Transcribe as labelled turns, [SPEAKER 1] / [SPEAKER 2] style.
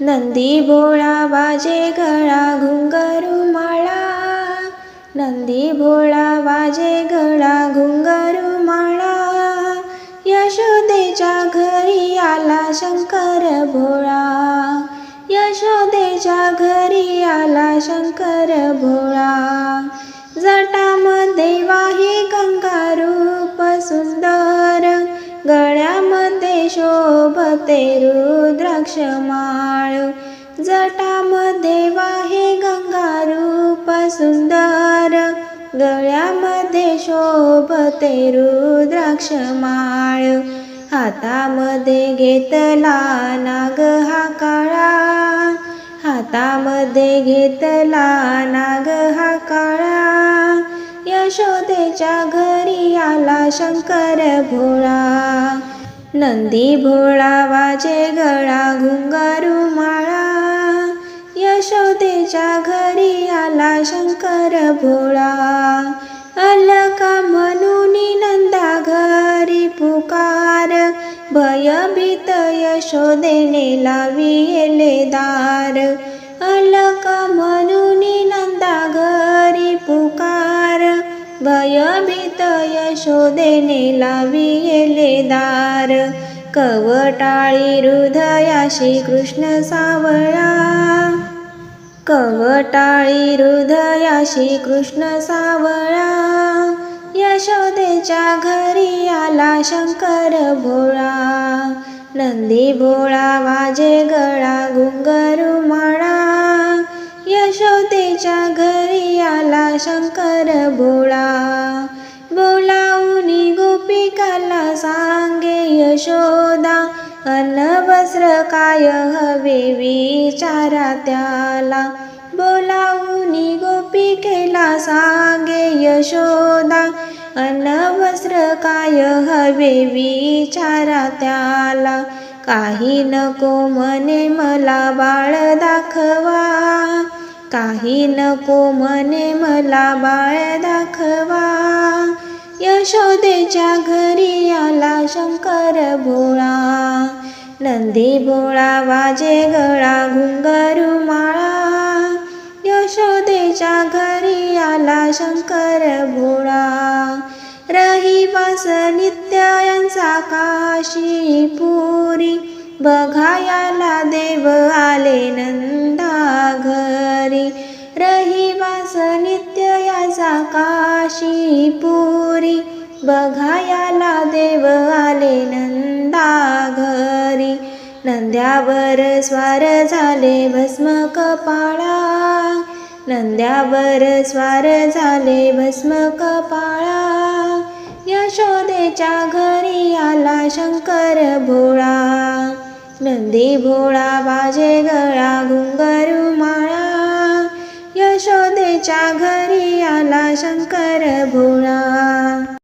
[SPEAKER 1] नंदी भोळा वाजे गळा घुंगरू माळा. नंदी भोळा वाजे गळा घुंगरू माळा. यशोदेच्या घरी आला शंकर भोळा. यशोदेच्या घरी आला शंकर भोळा. जटामध्ये वाही गंगा सुंदर ते रुद्राक्ष माळ जटामध्ये वाहे गंगा रूप सुंदर. गळ्यामध्ये शोभते रुद्राक्ष माळ हातामध्ये घेतला नाग हा काळा. हातामध्ये घेतला नाग हा काळा. यशोदेच्या घरी आला शंकर भोळा. नंदी भोळा वाजे गळा घुंगारू माळा. यशोदेच्या घरी आला शंकर भोळा. अलका म्हणून नंदा घरी पुकार. भयभीत यशोदेने लाविले दार. अलका म्हणून नंदा घरी पुकार. भय यशोदेने लाविले दार. कवटाळी हृदयाशी कृष्ण सावळा. कवटाळी हृदयाशी कृष्ण सावळा. यशोदेच्या घरी आला शंकर भोळा. नंदी भोळा वाजे गळा गुंगरू म्हणा यशोदेच्या घरी आला शंकर भोळा. बोला त्याला सांगे यशोदा अन्न वस्त्र काय हवे विचारा त्याला. बोलावूनी गोपिकेला सांगे यशोदा अन्न वस्त्र काय हवे विचारा त्याला. काही नको म्हणे मला बाळ दाखवा काही नको म्हणे मला बाळ दाखवा. यशोदेच्या घरी आला शंकर भोळा. नंदी भोळा वाजे गळा घुंगरू माळा. यशोदेच्या घरी आला शंकर भोळा. रहिवास नित्यांचा काशी पुरी. बघायाला देव आले ना काशी पुरी बघायाला देव आले नंदा घरी नंद्यावर स्वार झाले भस्म कपाळा. नंद्यावर स्वार झाले भस्म कपाळा. यशोदेच्या घरी आला शंकर भोळा. नंदी भोळा बाजे गळा घुंगरू माळा. यशोदेच्या घरी आला शंकर भोळा.